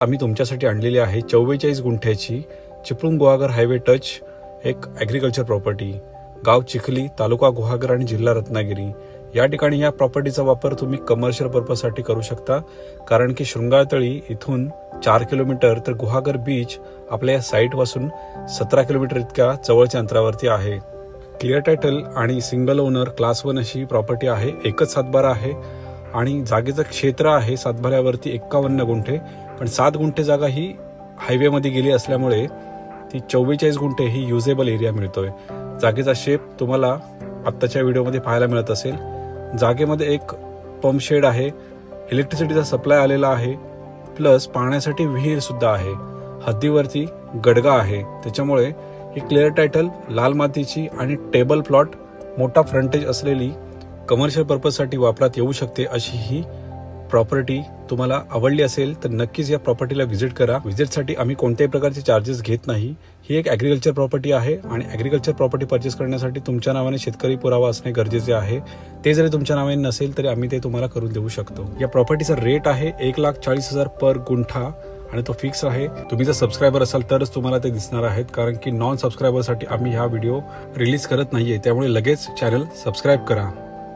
आम्ही तुमच्यासाठी आणलेली आहे चव्वेचाळीस गुंठ्याची चिपळूण गुहागर हायवे टच एक ॲग्रिकल्चर प्रॉपर्टी गाव चिखली तालुका गुहागर आणि जिल्हा रत्नागिरी. या ठिकाणी या प्रॉपर्टीचा वापर तुम्ही कमर्शियल पर्पजसाठी करू शकता. कारण की शृंगारतळी इथून चार किलोमीटर तर गुहागर बीच आपल्या या साईटपासून सतरा किलोमीटर इतक्या जवळच्या अंतरावरती आहे. क्लिअर टायटल आणि सिंगल ओनर क्लास वन अशी प्रॉपर्टी आहे. एकच सातबारा आहे. आणि जागेचं क्षेत्र आहे सातभऱ्यावरती एक्कावन्न गुंठे पण सात गुंठे जागा ही हायवेमध्ये गेली असल्यामुळे ती चव्वेचाळीस गुंठे ही युजेबल एरिया मिळतोय. जागेचा शेप तुम्हाला आत्ताच्या व्हिडिओमध्ये पाहायला मिळत असेल. जागेमध्ये एक पंप शेड आहे इलेक्ट्रिसिटीचा सप्लाय आलेला आहे प्लस पाण्यासाठी विहीरसुद्धा आहे. हद्दीवरती गडगा आहे त्याच्यामुळे ही क्लिअर टायटल लाल मातीची आणि टेबल प्लॉट मोठा फ्रंटेज असलेली कमर्शियल पर्पजसाठी वापरात येऊ शकते अशी ही प्रॉपर्टी तुम्हाला आवडली असेल तर नक्कीच या प्रॉपर्टीला व्हिजिट करा. व्हिजिटसाठी आम्ही कोणत्याही प्रकारचे चार्जेस घेत नाही. ही एक ॲग्रिकल्चर प्रॉपर्टी आहे आणि ॲग्रिकल्चर प्रॉपर्टी परचेस करण्यासाठी तुमच्या नावाने शेतकरी पुरावा असणे गरजेचे आहे. ते जरी तुमच्या नावाने नसेल तरी आम्ही ते तुम्हाला करून देऊ शकतो. या प्रॉपर्टीचा रेट आहे एक लाख चाळीस हजार पर गुंठा आणि तो फिक्स आहे. तुम्ही जर सबस्क्रायबर असाल तरच तुम्हाला ते दिसणार आहेत कारण की नॉन सबस्क्रायबरसाठी आम्ही हा व्हिडिओ रिलीज करत नाहीये. त्यामुळे लगेच चॅनल सबस्क्राईब करा.